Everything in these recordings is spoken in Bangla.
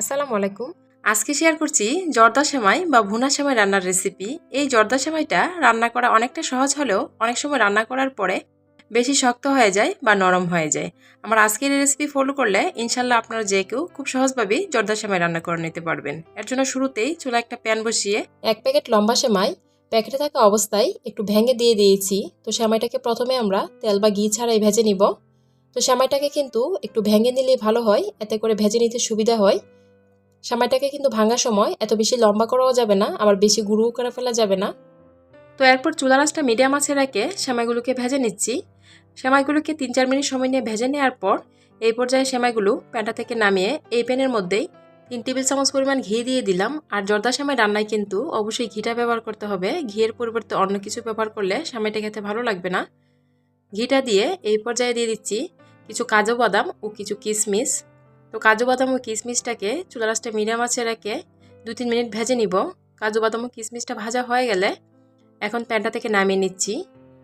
আসসালামু আলাইকুম। আজকে শেয়ার করছি জর্দা সেমাই বা ভুনা সেমাই রান্নার রেসিপি এই জর্দা সেমাইটা রান্না করা অনেকটা সহজ হলেও অনেক সময় রান্না করার পরে বেশি শক্ত হয়ে যায় বা নরম হয়ে যায়। আমার আজকের এই রেসিপি ফলো করলে ইনশাল্লাহ আপনারা যে কেউ খুব সহজভাবেই জর্দা সেমাই রান্না করে নিতে পারবেন। এর জন্য শুরুতেই চুলা একটা প্যান বসিয়ে এক প্যাকেট লম্বা সেমাই প্যাকেটে থাকা অবস্থায় একটু ভেঙে দিয়ে দিয়েছি। তো সেমাইটাকে প্রথমে আমরা তেল বা ঘি ছাড়াই ভেজে নিব। তো সেমাইটাকে কিন্তু একটু ভেঙে নিলেই ভালো হয়, এতে করে ভেজে নিতে সুবিধা হয়। সেমাইটাকে কিন্তু ভাঙার সময় এত বেশি লম্বা করাও যাবে না, আবার বেশি গুঁড়ো করে ফেলা যাবে না। তো এরপর চুলা রাসটা মিডিয়াম আছে রেখে সেমাইগুলোকে ভেজে নিচ্ছি। সেমাইগুলোকে তিন চার মিনিট সময় নিয়ে ভেজে নেওয়ার পর এই পর্যায়ে সেমাইগুলো প্যানটা থেকে নামিয়ে এই প্যানের মধ্যেই তিন টেবিল চামচ পরিমাণ ঘি দিয়ে দিলাম। আর জর্দা সেমাই রান্নায় কিন্তু অবশ্যই ঘিটা ব্যবহার করতে হবে। ঘিয়ের পরিবর্তে অন্য কিছু ব্যবহার করলে সেমাইটা খেতে ভালো লাগবে না। ঘিটা দিয়ে এই পর্যায়ে দিয়ে দিচ্ছি কিছু কাজু বাদাম ও কিছু কিশমিশ তো কাজু বাদাম ও কিশমিশটাকে চুলা রাসটা মিডিয়াম আছে রেখে দু তিন মিনিট ভেজে নিব। কাজু বাদাম ও কিশমিশটা ভাজা হয়ে গেলে এখন প্যানটা থেকে নামিয়ে নিচ্ছি।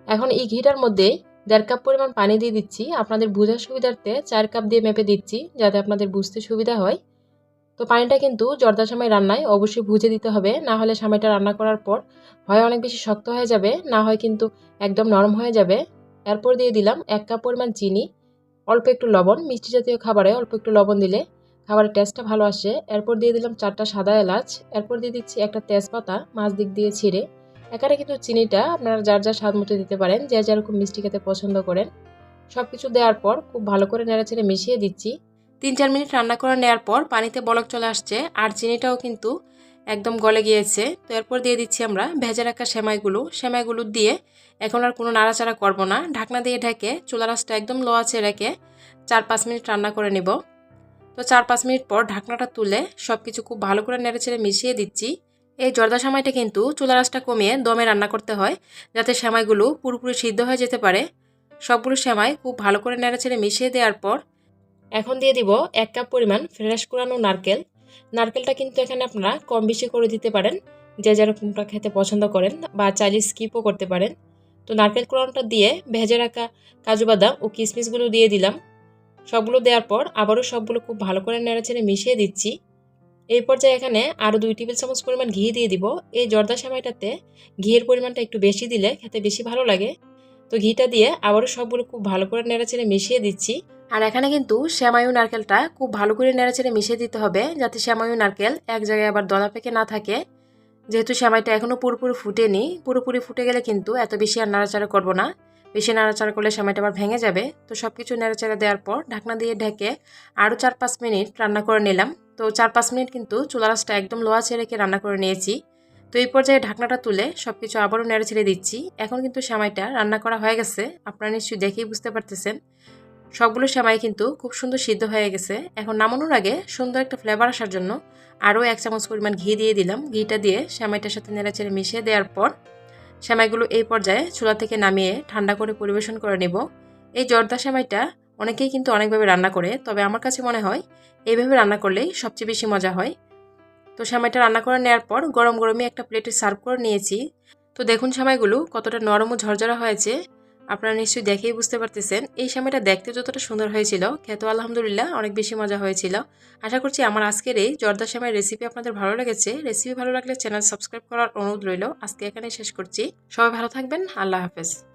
এখন এই ঘিটার মধ্যে দেড় কাপ পরিমাণ পানি দিয়ে দিচ্ছি। আপনাদের বোঝার সুবিধার্থে চার কাপ দিয়ে মেপে দিচ্ছি যাতে আপনাদের বুঝতে সুবিধা হয়। তো পানিটা কিন্তু জর্দা সময় রান্নায় অবশ্যই বুঝে দিতে হবে। না হলে সময়টা রান্না করার পর হয় অনেক বেশি শক্ত হয়ে যাবে। না হয় কিন্তু একদম নরম হয়ে যাবে। এরপর দিয়ে দিলাম এক কাপ পরিমাণ চিনি। অল্প একটু লবণ, মিষ্টি জাতীয় খাবারে অল্প একটু লবণ দিলে খাবারের টেস্টটা ভালো আসে। এরপর দিয়ে দিলাম চারটা সাদা এলাচ। এরপর দিয়ে দিচ্ছি একটা তেজপাতা, মাছ দিক দিয়ে ছিঁড়ে। এখানে কিন্তু চিনিটা আপনারা যার যার স্বাদ মতো দিতে পারেন, যে যেরকম মিষ্টি খেতে পছন্দ করেন। সব কিছু দেওয়ার পর খুব ভালো করে নেড়েচেড়ে মিশিয়ে দিচ্ছি। তিন চার মিনিট রান্না করে নেওয়ার পর পানিতে বলক চলে আসছে, আর চিনিটাও কিন্তু একদম গলে গিয়েছে। তো এরপর দিয়ে দিচ্ছি আমরা ভেজে রাখা সেমাইগুলো। সেমাইগুলো দিয়ে এখন আর কোনো নাড়াচাড়া করব না। ঢাকনা দিয়ে ঢেকে চুলা রাসটা একদম লো আছে রেখে চার পাঁচ মিনিট রান্না করে নেব। তো চার পাঁচ মিনিট পর ঢাকনাটা তুলে সব কিছু খুব ভালো করে নেড়ে নেড়েচেড়ে মিশিয়ে দিচ্ছি। এই জর্দা সেমাইটা কিন্তু চুলা রাসটা কমিয়ে দমে রান্না করতে হয় যাতে সেমাইগুলো পুরোপুরি সিদ্ধ হয়ে যেতে পারে। সবগুলো সেমাই খুব ভালো করে নেড়ে নেড়েচেড়ে মিশিয়ে দেওয়ার পর এখন দিয়ে দিব এক কাপ পরিমাণ ফ্রেশ কুড়ানো নারকেল। নারকেলটা কিন্তু এখানে আপনারা কম বেশি করে দিতে পারেন, যে যেরকমটা খেতে পছন্দ করেন বা চাইলে স্কিপও করতে পারেন। তো নারকেল কুড়ানোটা দিয়ে ভেজে রাখা কাজু বাদাম ও কিশমিশগুলো দিয়ে দিলাম। সবগুলো দেওয়ার পর আবারও সবগুলো খুব ভালো করে নেড়েচেড়ে মিশিয়ে দিচ্ছি। এই পর্যায়ে এখানে আরও দুই টেবিল চামচ পরিমাণ ঘি দিয়ে দিব। এই জর্দা সেমাইটাতে ঘিয়ের পরিমাণটা একটু বেশি দিলে খেতে বেশি ভালো লাগে। তো ঘিটা দিয়ে আবারও সবগুলো খুব ভালো করে নেড়েচেড়ে মিশিয়ে দিচ্ছি। আর এখানে কিন্তু শ্যামায়ু নারকেলটা খুব ভালো করে নেড়েচেড়ে মিশিয়ে দিতে হবে যাতে শ্যামায়ু নারকেল এক জায়গায় আবার দলা পেকে না থাকে। যেহেতু শ্যামাইটা এখনও পুরোপুরি ফুটেনি, পুরোপুরি ফুটে গেলে কিন্তু এত বেশি আর নাড়াচাড়া করব না। বেশি নাড়াচাড়া করলে সেমাইটা আবার ভেঙে যাবে। তো সব কিছু নাড়াচাড়া দেওয়ার পর ঢাকনা দিয়ে ঢেকে আরও চার পাঁচ মিনিট রান্না করে নিলাম। তো চার পাঁচ মিনিট কিন্তু চুলা রাসটা একদম লোয়া ছেড়ে রেখে রান্না করে নিয়েছি। তো এই পর্যায়ে ঢাকনাটা তুলে সব কিছু আবারও নেড়ে ছেড়ে দিচ্ছি। এখন কিন্তু শ্যামাইটা রান্না করা হয়ে গেছে। আপনারা নিশ্চয়ই দেখেই বুঝতে পারতেছেন। সবগুলো সেমাই কিন্তু খুব সুন্দর সিদ্ধ হয়ে গেছে। এখন নামানোর আগে সুন্দর একটা ফ্লেভার আসার জন্য আরও এক চামচ পরিমাণ ঘি দিয়ে দিলাম। ঘিটা দিয়ে সেমাইটার সাথে নেড়াচেড়ে মিশিয়ে দেওয়ার পর সেমাইগুলো এই পর্যায়ে চুলা থেকে নামিয়ে ঠান্ডা করে পরিবেশন করে নেব। এই জর্দা সেমাইটা অনেকেই কিন্তু অনেকভাবে রান্না করে, তবে আমার কাছে মনে হয় এইভাবে রান্না করলেই সবচেয়ে বেশি মজা হয়। তো সেমাইটা রান্না করে নেওয়ার পর গরম গরমই একটা প্লেটে সার্ভ করে নিয়েছি। তো দেখুন সেমাইগুলো কতটা নরম ও ঝরঝরা হয়েছে। আপনারা নিশ্চয়ই দেখেই বুঝতে পারতেছেন, এই সময়টা দেখতে যতটা সুন্দর হয়েছিল। খেতে আলহামদুলিল্লাহ অনেক বেশি মজা হয়েছিল। আশা করছি আমার আজকের এই জর্দা সময়ের রেসিপি আপনাদের ভালো লেগেছে। রেসিপি ভালো লাগলে চ্যানেল সাবস্ক্রাইব করার অনুরোধ রইল। আজকে এখানে শেষ করছি। সবাই ভালো থাকবেন। আল্লাহ হাফেজ।